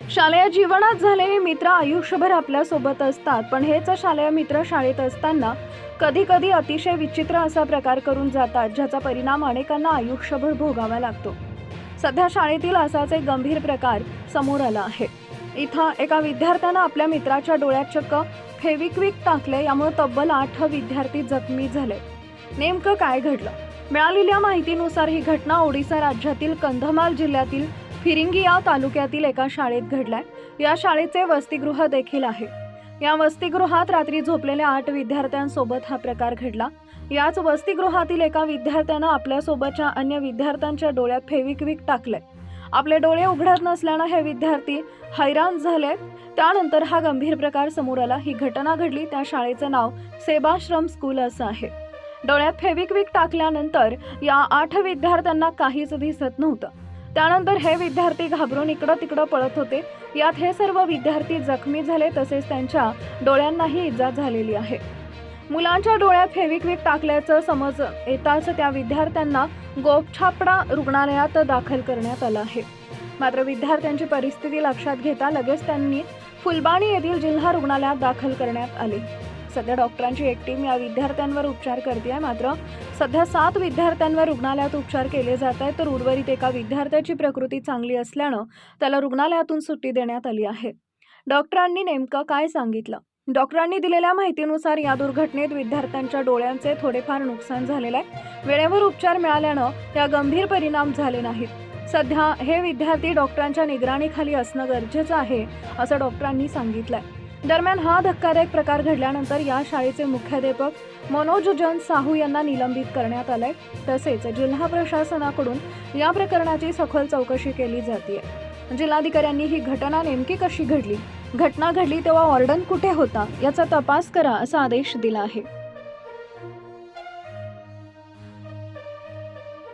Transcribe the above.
शालेय जीवनात झालेले मित्र आयुष्यभर आपल्यासोबत असतात पण हेच शालेय मित्र शाळेत असताना कधी कधी अतिशय विचित्र असा प्रकार करून जातात ज्याचा परिणाम अनेकांना आयुष्यभर भोगावा लागतो. सध्या शाळेतील असाच एक गंभीर प्रकार समोर आला आहे. इथं एका विद्यार्थ्यानं आपल्या मित्राच्या डोळ्यात चक्क फेविक्विक टाकले यामुळे तब्बल आठ विद्यार्थी जखमी झाले. नेमकं काय घडलं? मिळालेल्या माहितीनुसार ही घटना ओडिसा राज्यातील कंधमाल जिल्ह्यातील फिरिंगिया तालुक्यातील एका शाळेत घडलाय. या शाळेचे वसतिगृह देखील आहे. या वसतिगृहात रात्री झोपलेल्या आठ विद्यार्थ्यांसोबत हा प्रकार घडला. याच वसतिगृहातील एका विद्यार्थ्यानं आपल्यासोबतच्या अन्य विद्यार्थ्यांच्या डोळ्यात फेविक्विक टाकलंय. आपले डोळे उघडत नसल्यानं हे विद्यार्थी हैराण झाले त्यानंतर हा गंभीर प्रकार समोर आला. ही घटना घडली. त्या शाळेचं नाव सेबाश्रम स्कूल असं आहे. डोळ्यात फेविक्विक टाकल्यानंतर या आठ विद्यार्थ्यांना काहीच दिसत नव्हतं. त्यानंतर हे विद्यार्थी घाबरून इकडं तिकडं पळत होते. यात हे सर्व विद्यार्थी जखमी झाले तसेच त्यांच्या डोळ्यांनाही इजा झालेली आहे. मुलांच्या डोळ्यात फेविक्विक टाकल्याचं समज येताच त्या विद्यार्थ्यांना गोपछापडा रुग्णालयात दाखल करण्यात आलं आहे. मात्र विद्यार्थ्यांची परिस्थिती लक्षात घेता लगेच त्यांनी फुलबाणी येथील जिल्हा रुग्णालयात दाखल करण्यात आले. सध्या डॉक्टरांची एक टीम या विद्यार्थ्यांवर उपचार करते आहे मात्र सध्या सात विद्यार्थ्यांवर रुग्णालयात उपचार केले जात आहेत. तर उर्वरित एका विद्यार्थ्याची प्रकृती चांगली असल्यानं त्याला रुग्णालयातून सुट्टी देण्यात आली आहे. डॉक्टरांनी नेमकं काय सांगितलं? डॉक्टरांनी दिलेल्या माहितीनुसार या दुर्घटनेत विद्यार्थ्यांच्या डोळ्यांचे थोडेफार नुकसान झालेलं आहे. वेळेवर उपचार मिळाल्यानं या गंभीर परिणाम झाले नाहीत. सध्या हे विद्यार्थी डॉक्टरांच्या निगराणीखाली असणं गरजेचं आहे असं डॉक्टरांनी सांगितलं आहे दरम्यान हा धक्कादायक प्रकार घडल्यानंतर या शाळेचे मुख्याध्यापक मनोज जन साहू यांना निलंबित करण्यात आलंय. तसेच जिल्हा प्रशासनाकडून या प्रकरणाची सखोल चौकशी केली जाते जिल्हाधिकाऱ्यांनी ही घटना नेमकी कशी घडली? घटना घडली तेव्हा ऑर्डन कुठे होता? याचा तपास करा असा आदेश दिला आहे.